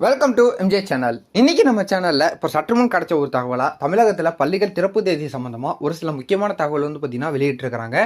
Welcome to MJ channel இன்னைக்கு நம்ம சேனலில் இப்போ சற்று முன் கிடைச்ச ஒரு தகவலாக தமிழகத்தில் பள்ளிகள் திறப்பு தேதி சம்மந்தமாக ஒரு சில முக்கியமான தகவல் வந்து பார்த்திங்கன்னா வெளியிட்டிருக்கிறாங்க.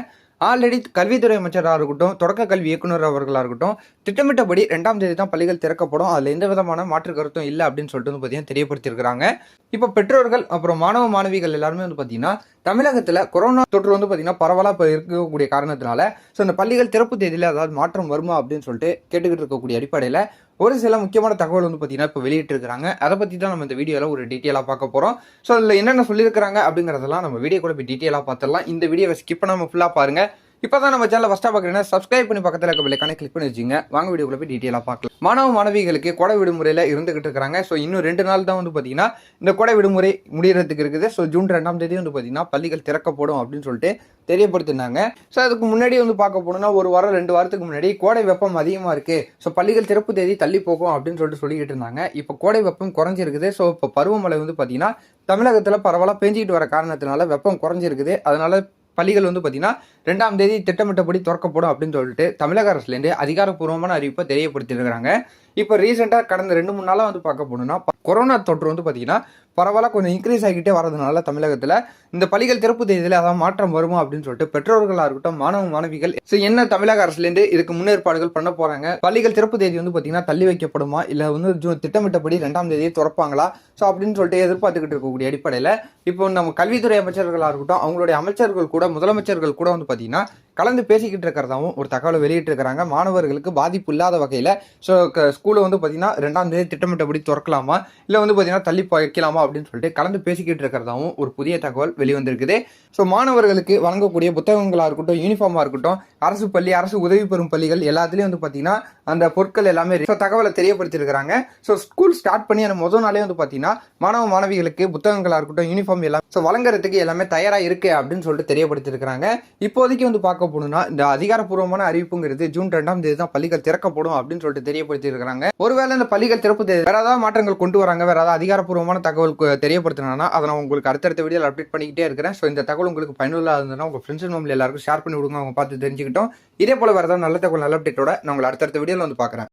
ஆல்ரெடி கல்வித்துறை அமைச்சராக இருக்கட்டும் தொடக்க கல்வி இயக்குனர் அவர்களாக இருக்கட்டும் திட்டமிட்டபடி ரெண்டாம் தேதி தான் பள்ளிகள் திறக்கப்படும். அதில் எந்த விதமான மாற்று கருத்தும் இல்லை அப்படின்னு சொல்லிட்டு வந்து பார்த்தீங்கன்னா தெரியப்படுத்தியிருக்கிறாங்க. இப்போ பெற்றோர்கள் அப்புறம் மாணவ மாணவிகள் எல்லாருமே வந்து பார்த்தீங்கன்னா தமிழகத்தில் கொரோனா தொற்று வந்து பார்த்தீங்கன்னா பரவலாக இப்போ இருக்கக்கூடிய காரணத்தினால ஸோ இந்த பள்ளிகள் திறப்பு தேதியில் அதாவது மாற்றம் வருமா அப்படின்னு சொல்லிட்டு கேட்டுக்கிட்டு இருக்கக்கூடிய அடிப்படையில் ஒரு சில முக்கியமான தகவல் வந்து பார்த்தீங்கன்னா இப்போ வெளியிட்டிருக்கிறாங்க. அதை பற்றி தான் நம்ம இந்த வீடியோவில் ஒரு டீட்டெயிலாக பார்க்க போகிறோம் ஸோ அதில் என்னென்ன சொல்லியிருக்கிறாங்க அப்படிங்கிறதெல்லாம் நம்ம வீடியோ கூட போய் டீட்டெயிலாக பார்த்துடலாம். இந்த வீடியோவை ஸ்கிப் பண்ணாமல் ஃபுல்லாக பாருங்கள் இப்போ தான் நம்ம சேனல் ஃபஸ்ட்டாக பார்க்குறீங்கன்னா சப்ஸ்கிரைப் பண்ணி பக்கத்தில் இருக்க பிள்ளைக்கான கிளிக் பண்ணி வச்சுங்க வாங்க வீடியோக்குள்ள போய் டீட்டெயிலாக பார்க்கலாம். மாணவ மாணவிகளுக்கு கொடை விடுமுறையில் இருந்துகிட்டு இருக்கிறாங்க ஸோ இன்னும் ரெண்டு நாள் தான் வந்து பார்த்தீங்கன்னா இந்த கொடை விடுமுறை முடிகிறதுக்கு இருக்குது. ஸோ ஜூன் ரெண்டாம் தேதி வந்து பார்த்தீங்கன்னா பள்ளிகள் திறக்கப்படும் அப்படின்னு சொல்லிட்டு தெரியப்படுத்தினாங்க. ஸோ அதுக்கு முன்னாடி வந்து பார்க்க போனோம்னா ஒரு வாரம் ரெண்டு வாரத்துக்கு முன்னாடி கோடை வெப்பம் அதிகமாக இருக்குது ஸோ பள்ளிகள் திறப்பு தேதி தள்ளி போகும் அப்படின்னு சொல்லிட்டு சொல்லிக்கிட்டு இருந்தாங்க. இப்போ கோடை வெப்பம் குறைஞ்சிருக்குது. ஸோ இப்போ பருவமழை வந்து பார்த்தீங்கன்னா தமிழகத்தில் பரவாயில்ல பெஞ்சிக்கிட்டு வர காரணத்தினால வெப்பம் குறைஞ்சிருக்குது. அதனால பள்ளிகள் வந்து பார்த்தீங்கன்னா ரெண்டாம் தேதி திட்டமிட்டபடி திறக்கப்படும் அப்படின்னு சொல்லிட்டு தமிழக அரசுலேருந்து அதிகாரப்பூர்வமான அறிவிப்பை தெரியப்படுத்தியிருக்கிறாங்க. இப்போ ரீசெண்டாக கடந்த ரெண்டு மூணு நாளாக வந்து பார்க்க போனோம்னா கொரோனா தொற்று வந்து பார்த்தீங்கன்னா பரவாயில்ல கொஞ்சம் இன்க்ரீஸ் ஆகிக்கிட்டே வரதுனால தமிழகத்தில் இந்த பள்ளிகள் திறப்பு தேதியில் அதான் மாற்றம் வருமா அப்படின்னு சொல்லிட்டு பெற்றோர்களாக இருக்கட்டும் மாணவ மாணவிகள் ஸோ என்ன தமிழக அரசுலேருந்து இதுக்கு முன்னேற்பாடுகள் பண்ண போகிறாங்க பள்ளிகள் திறப்பு தேதி வந்து பார்த்தீங்கன்னா தள்ளி வைக்கப்படுமா இல்லை வந்து ஜூ- திட்டமிட்டபடி ரெண்டாம் தேதியை திறப்பாங்களா? ஸோ அப்படின்னு சொல்லிட்டு எதிர்பார்த்துக்கிட்டு இருக்கக்கூடிய அடிப்படையில் இப்போ நம்ம கல்வித்துறை அமைச்சர்களாக இருக்கட்டும் அவங்களுடைய அமைச்சர்கள் கூட முதலமைச்சர்கள் கூட வந்து பார்த்தீங்கன்னா கலந்து பேசிக்கிட்டு இருக்கிறதாவும் ஒரு தகவலை வெளியிட்டிருக்கிறாங்க. மாணவர்களுக்கு பாதிப்பு இல்லாத வகையில் ஸோ ஸ்கூலை வந்து பார்த்திங்கன்னா ரெண்டாம் தேதி திட்டமிட்டபடி திறக்கலாமா? இல்லை வந்து பார்த்தீங்கன்னா தள்ளி வைக்கலாமா அப்படின்னு சொல்லிட்டு கலந்து பேசிக்கிட்டு இருக்கிறதாவும் ஒரு புதிய தகவல் வெளிவந்திருக்குது. ஸோ மாணவர்களுக்கு வழங்கக்கூடிய புத்தகங்களாக இருக்கட்டும் யூனிஃபார்மாக இருக்கட்டும் அரசு பள்ளி அரசு உதவி பெறும் பள்ளிகள் எல்லாத்துலேயும் வந்து பார்த்தீங்கன்னா அந்த பொருட்கள் எல்லாமே ஸோ தகவலை தெரியப்படுத்தியிருக்கிறாங்க. ஸோ ஸ்கூல் ஸ்டார்ட் பண்ணி அந்த முதல் நாளே வந்து பார்த்திங்கன்னா மாணவ மாணவிகளுக்கு புத்தகங்களாக இருக்கட்டும் யூனிஃபார்ம் எல்லாம் ஸோ வழங்குறதுக்கு எல்லாமே தயாராக இருக்குது அப்படின்னு சொல்லிட்டு தெரியப்படுத்தியிருக்கிறாங்க. இப்போதைக்கு வந்து பார்க்க போகணும்னா இந்த அதிகாரப்பூர்வமான அறிவிப்புங்கிறது ஜூன் ரெண்டாம் தேதி தான் பள்ளிகள் திறக்கப்படும் அப்படின்னு சொல்லிட்டு தெரியப்படுத்தியிருக்கிறாங்க. ஒருவேளை இந்த பள்ளிகள் திறப்பு தேதி வேற ஏதாவது மாற்றங்கள் கொண்டு வராங்க வேற ஏதாவது அதிகாரப்பூர்வமான தகவல் தெரியப்படுத்தினா அதை நான் உங்களுக்கு அடுத்தடுத்த வீடியோவில் அப்டேட் பண்ணிக்கிட்டே இருக்கிறேன். ஸோ இந்த தகவல் உங்களுக்கு பயனுள்ளதாக இருந்ததுன்னா உங்க ஃப்ரெண்ட்ஸ் ஃபேமிலி எல்லாருக்கும் ஷேர் பண்ணி விடுங்க. அவங்க பார்த்து தெரிஞ்சுக்கிட்டோம். இதே போல வேற ஏதாவது நல்ல தகவல் நல்ல அப்டேட்டோட நான் உங்களை அடுத்தடுத்த வீடியோவில் வந்து பார்க்குறேன்.